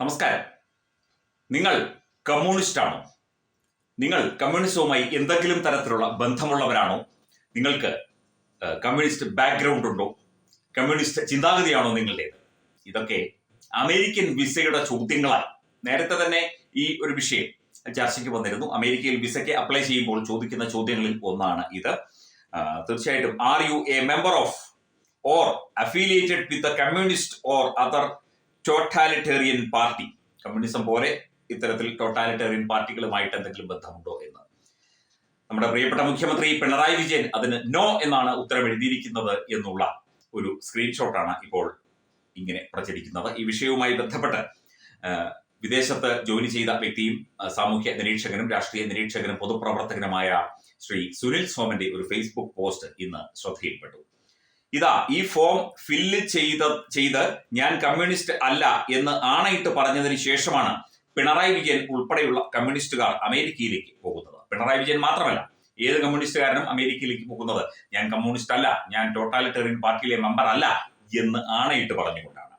നമസ്കാരം. നിങ്ങൾ കമ്മ്യൂണിസ്റ്റാണോ? നിങ്ങൾ കമ്മ്യൂണിസ്റ്റുമായി എന്തെങ്കിലും തരത്തിലുള്ള ബന്ധമുള്ളവരാണോ? നിങ്ങൾക്ക് കമ്മ്യൂണിസ്റ്റ് ബാക്ക്ഗ്രൗണ്ട് ഉണ്ടോ? കമ്മ്യൂണിസ്റ്റ് ചിന്താഗതിയാണോ നിങ്ങളുടേത് ഇതൊക്കെ അമേരിക്കൻ വിസയുടെ ചോദ്യങ്ങളായി. നേരത്തെ തന്നെ ഈ ഒരു വിഷയം ചർച്ചയ്ക്ക് വന്നിരുന്നു. അമേരിക്കയിൽ വിസയ്ക്ക് അപ്ലൈ ചെയ്യുമ്പോൾ ചോദിക്കുന്ന ചോദ്യങ്ങളിൽ ഒന്നാണ് ഇത്. തീർച്ചയായിട്ടും are you a member of or affiliated with communist or other totalitarian party. Communism പോലെ ഇത്തരത്തിൽ ടോട്ടാലിറ്റേറിയൻ പാർട്ടികളുമായിട്ട് എന്തെങ്കിലും ബന്ധമുണ്ടോ എന്ന്. നമ്മുടെ പ്രിയപ്പെട്ട മുഖ്യമന്ത്രി പിണറായി വിജയൻ അതിന് നോ എന്നാണ് ഉത്തരം എഴുതിയിരിക്കുന്നത് എന്നുള്ള ഒരു സ്ക്രീൻഷോട്ടാണ് ഇപ്പോൾ ഇങ്ങനെ പ്രചരിക്കുന്നത്. ഈ വിഷയവുമായി ബന്ധപ്പെട്ട് വിദേശത്ത് ജോലി ചെയ്ത വ്യക്തിയും സാമൂഹ്യ നിരീക്ഷകനും രാഷ്ട്രീയ നിരീക്ഷകനും പൊതുപ്രവർത്തകനുമായ ശ്രീ സുനിൽ സോമന്റെ ഒരു ഫേസ്ബുക്ക് പോസ്റ്റ് ഇന്ന് ശ്രദ്ധയിൽപ്പെട്ടു. ഇതാ ഈ ഫോം ഫില്ല് ചെയ്ത ചെയ്ത് ഞാൻ കമ്മ്യൂണിസ്റ്റ് അല്ല എന്ന് ആണയിട്ട് പറഞ്ഞതിന് ശേഷമാണ് പിണറായി വിജയൻ ഉൾപ്പെടെയുള്ള കമ്മ്യൂണിസ്റ്റുകാർ അമേരിക്കയിലേക്ക് പോകുന്നത്. പിണറായി വിജയൻ മാത്രമല്ല ഏത് കമ്മ്യൂണിസ്റ്റുകാരനും അമേരിക്കയിലേക്ക് പോകുന്നത്. ഞാൻ കമ്മ്യൂണിസ്റ്റ് അല്ല ഞാൻ ടോട്ടാലിറ്റേറിയൻ പാർട്ടിയിലെ മെമ്പർ അല്ല എന്ന് ആണയിട്ട് പറഞ്ഞുകൊണ്ടാണ്.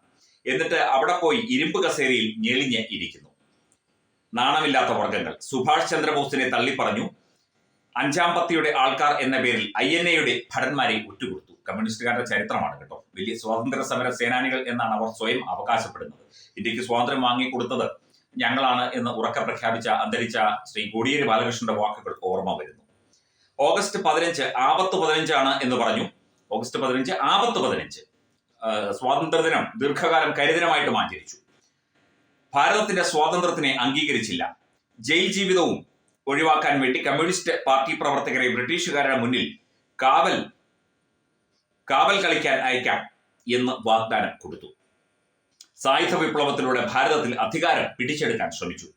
എന്നിട്ട് അവിടെ പോയി ഇരുമ്പ് കസേരയിൽ ഞെളിഞ്ഞ് ഇരിക്കുന്നു. നാണമില്ലാത്ത വർഗങ്ങൾ സുഭാഷ് ചന്ദ്രബോസിനെ തള്ളിപ്പറഞ്ഞു. അഞ്ചാം പത്തിയുടെ ആൾക്കാർ എന്ന പേരിൽ ഐ എൻ എയുടെ ഭടന്മാരെ ഒറ്റുകൊടുത്തു. കമ്മ്യൂണിസ്റ്റുകാരുടെ ചരിത്രമാണ് കേട്ടോ. വലിയ സ്വാതന്ത്ര്യ സമര സേനാനികൾ എന്നാണ് അവർ സ്വയം അവകാശപ്പെടുന്നത്. ഇന്ത്യയ്ക്ക് സ്വാതന്ത്ര്യം വാങ്ങിക്കൊടുത്തത് ഞങ്ങളാണ് എന്ന് ഉറക്ക പ്രഖ്യാപിച്ച അന്തരിച്ച ശ്രീ കോടിയേരി ബാലകൃഷ്ണന്റെ വാക്കുകൾ ഓർമ്മ വരുന്നു. ഓഗസ്റ്റ് പതിനഞ്ച് ആപത്ത് പതിനഞ്ചാണ് എന്ന് പറഞ്ഞു. ഓഗസ്റ്റ് പതിനഞ്ച് ആപത്ത് പതിനഞ്ച്. സ്വാതന്ത്ര്യദിനം ദീർഘകാലം കരിദിനമായിട്ടും ആചരിച്ചു. ഭാരതത്തിന്റെ സ്വാതന്ത്ര്യത്തിനെ അംഗീകരിച്ചില്ല. ജയിൽ ജീവിതവും ഒഴിവാക്കാൻ വേണ്ടി കമ്മ്യൂണിസ്റ്റ് പാർട്ടി പ്രവർത്തകരെ ബ്രിട്ടീഷുകാരുടെ മുന്നിൽ കാവൽ കാവൽ കളിക്കാൻ അയക്കാം എന്ന് വാഗ്ദാനം കൊടുത്തു. സായുധ വിപ്ലവത്തിലൂടെ ഭാരതത്തിൽ അധികാരം പിടിച്ചെടുക്കാൻ ശ്രമിച്ചു.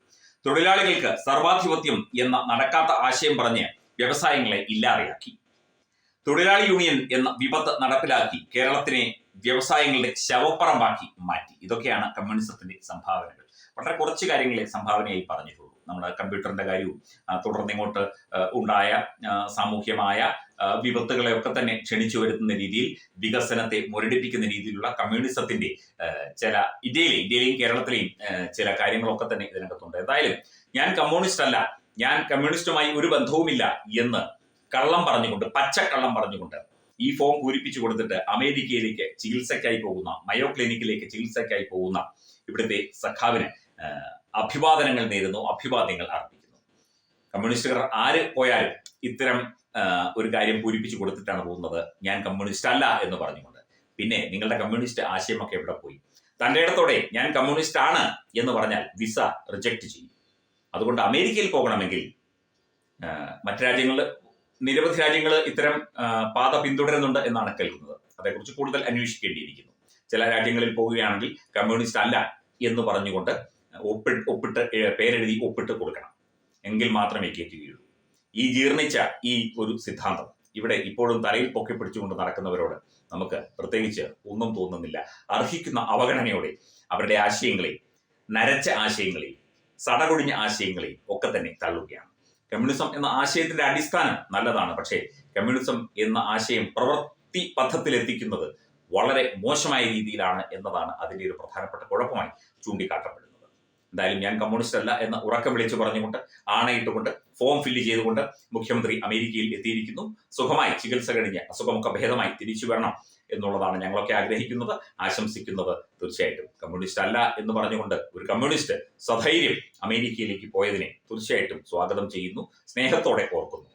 തൊഴിലാളികൾക്ക് സർവാധിപത്യം എന്ന നടക്കാത്ത ആശയം പറഞ്ഞ് വ്യവസായങ്ങളെ ഇല്ലാതെയാക്കി. തൊഴിലാളി യൂണിയൻ എന്ന വിപത്ത് നടപ്പിലാക്കി കേരളത്തിനെ വ്യവസായങ്ങളുടെ ശവപ്പറമ്പാക്കി മാറ്റി. ഇതൊക്കെയാണ് കമ്മ്യൂണിസത്തിന്റെ സംഭാവനകൾ. വളരെ കുറച്ച് കാര്യങ്ങളെ സംഭാവനയായി പറഞ്ഞിട്ടുള്ളൂ. നമ്മുടെ കമ്പ്യൂട്ടറിന്റെ കാര്യവും തുടർന്ന് ഇങ്ങോട്ട് ഉണ്ടായ സാമൂഹ്യമായ വിപത്തുകളെയൊക്കെ തന്നെ ക്ഷണിച്ചു വരുത്തുന്ന രീതിയിൽ വികസനത്തെ മുരടിപ്പിക്കുന്ന രീതിയിലുള്ള കമ്മ്യൂണിസത്തിന്റെ ചില ഇന്ത്യയിലെ ഇന്ത്യയിലെയും കേരളത്തിലെയും ചില കാര്യങ്ങളൊക്കെ തന്നെ ഇതിനകത്തുണ്ട്. എന്തായാലും ഞാൻ കമ്മ്യൂണിസ്റ്റ് അല്ല ഞാൻ കമ്മ്യൂണിസ്റ്റുമായി ഒരു ബന്ധവുമില്ല എന്ന് കള്ളം പറഞ്ഞുകൊണ്ട് പച്ചക്കള്ളം പറഞ്ഞുകൊണ്ട് ഈ ഫോം പൂരിപ്പിച്ചു കൊടുത്തിട്ട് അമേരിക്കയിലേക്ക് ചികിത്സയ്ക്കായി പോകുന്ന മയോ ക്ലിനിക്കിലേക്ക് ചികിത്സയ്ക്കായി പോകുന്ന ഇവിടുത്തെ സഖാവിന് അഭിവാദനങ്ങൾ നേരുന്നു അഭിവാദ്യങ്ങൾ അർപ്പിക്കുന്നു. കമ്മ്യൂണിസ്റ്റുകാർ ആര് പോയാലും ഇത്തരം ഒരു കാര്യം പൂരിപ്പിച്ചു കൊടുത്തിട്ടാണ് പോകുന്നത്. ഞാൻ കമ്മ്യൂണിസ്റ്റ് അല്ല എന്ന് പറഞ്ഞുകൊണ്ട്. പിന്നെ നിങ്ങളുടെ കമ്മ്യൂണിസ്റ്റ് ആശയമൊക്കെ എവിടെ പോയി? തന്റെ ഇടത്തോടെ ഞാൻ കമ്മ്യൂണിസ്റ്റ് ആണ് എന്ന് പറഞ്ഞാൽ വിസ റിജക്ട് ചെയ്യും. അതുകൊണ്ട് അമേരിക്കയിൽ പോകണമെങ്കിൽ മറ്റ് രാജ്യങ്ങളിൽ നിരവധി രാജ്യങ്ങൾ ഇത്തരം പാത പിന്തുടരുന്നുണ്ട് എന്നാണ് കേൾക്കുന്നത്. അതേക്കുറിച്ച് കൂടുതൽ അന്വേഷിക്കേണ്ടിയിരിക്കുന്നു. ചില രാജ്യങ്ങളിൽ പോവുകയാണെങ്കിൽ കമ്മ്യൂണിസ്റ്റ് അല്ല എന്ന് പറഞ്ഞുകൊണ്ട് ഒപ്പിട്ട് ഒപ്പിട്ട് പേരെഴുതി ഒപ്പിട്ട് കൊടുക്കണം. എങ്കിൽ മാത്രമേ കയറ്റുകയുള്ളൂ ഈ ജീർണിച്ച ഈ ഒരു സിദ്ധാന്തം ഇവിടെ ഇപ്പോഴും തലയിൽ പൊക്കി പിടിച്ചുകൊണ്ട് നടക്കുന്നവരോട് നമുക്ക് പ്രത്യേകിച്ച് ഒന്നും തോന്നുന്നില്ല. അർഹിക്കുന്ന അവഗണനയോടെ അവരുടെ ആശയങ്ങളെ നരച്ച ആശയങ്ങളെ സടകൊടിഞ്ഞ ആശയങ്ങളെ ഒക്കെ തന്നെ തള്ളുകയാണ്. കമ്മ്യൂണിസം എന്ന ആശയത്തിന്റെ അടിസ്ഥാനം നല്ലതാണ്. പക്ഷേ കമ്മ്യൂണിസം എന്ന ആശയം പ്രവൃത്തി പഥത്തിലെത്തിക്കുന്നത് വളരെ മോശമായ രീതിയിലാണ് എന്നതാണ് അതിന്റെ ഒരു പ്രധാനപ്പെട്ട കുഴപ്പമായി ചൂണ്ടിക്കാട്ടപ്പെടുന്നത്. എന്തായാലും ഞാൻ കമ്മ്യൂണിസ്റ്റ് അല്ല എന്ന് ഉറക്കം വിളിച്ചു പറഞ്ഞുകൊണ്ട് ആണയിട്ടുകൊണ്ട് ഫോം ഫില്ല് ചെയ്തുകൊണ്ട് മുഖ്യമന്ത്രി അമേരിക്കയിൽ എത്തിയിരിക്കുന്നു. സുഖമായി ചികിത്സ കഴിഞ്ഞ് അസുഖമൊക്കെ ഭേദമായി തിരിച്ചു വരണം എന്നുള്ളതാണ് ഞങ്ങളൊക്കെ ആഗ്രഹിക്കുന്നത് ആശംസിക്കുന്നത് തീർച്ചയായിട്ടും. കമ്മ്യൂണിസ്റ്റ് അല്ല എന്ന് പറഞ്ഞുകൊണ്ട് ഒരു കമ്മ്യൂണിസ്റ്റ് സധൈര്യം അമേരിക്കയിലേക്ക് പോയതിനെ തീർച്ചയായിട്ടും സ്വാഗതം ചെയ്യുന്നു സ്നേഹത്തോടെ ഓർക്കുന്നു.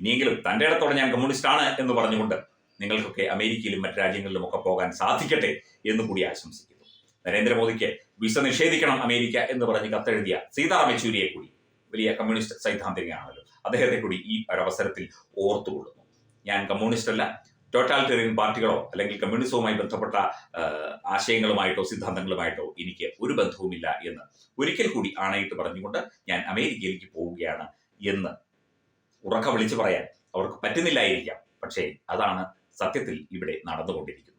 ഇനിയെങ്കിലും തന്റെ ഇടത്തോടെ ഞാൻ കമ്മ്യൂണിസ്റ്റ് ആണ് എന്ന് പറഞ്ഞുകൊണ്ട് നിങ്ങൾക്കൊക്കെ അമേരിക്കയിലും മറ്റു രാജ്യങ്ങളിലും ഒക്കെ പോകാൻ സാധിക്കട്ടെ എന്ന് കൂടി ആശംസിക്കുന്നു. നരേന്ദ്രമോദിക്ക് വിസ നിഷേധിക്കണം അമേരിക്ക എന്ന് പറഞ്ഞ് കത്തെഴുതിയ സീതാറാം യെച്ചൂരിയെ കൂടി വലിയ കമ്മ്യൂണിസ്റ്റ് സൈദ്ധാന്തികയാണല്ലോ അദ്ദേഹത്തെ കൂടി ഈ ഒരവസരത്തിൽ ഓർത്തുകൊള്ളുന്നു. ഞാൻ കമ്മ്യൂണിസ്റ്റ് അല്ല ടോട്ടാലിറ്റേറിയൻ പാർട്ടികളോ അല്ലെങ്കിൽ കമ്മ്യൂണിസവുമായി ബന്ധപ്പെട്ട ആശയങ്ങളുമായിട്ടോ സിദ്ധാന്തങ്ങളുമായിട്ടോ എനിക്ക് ഒരു ബന്ധവുമില്ല എന്ന് ഒരിക്കൽ കൂടി ആണയിട്ട് പറഞ്ഞുകൊണ്ട് ഞാൻ അമേരിക്കയിലേക്ക് പോവുകയാണ് എന്ന് ഉറക്ക വിളിച്ചു പറയാൻ അവർക്ക് പറ്റുന്നില്ലായിരിക്കാം. പക്ഷേ അതാണ് സത്യത്തിൽ ഇവിടെ നടന്നുകൊണ്ടിരിക്കുന്നത്.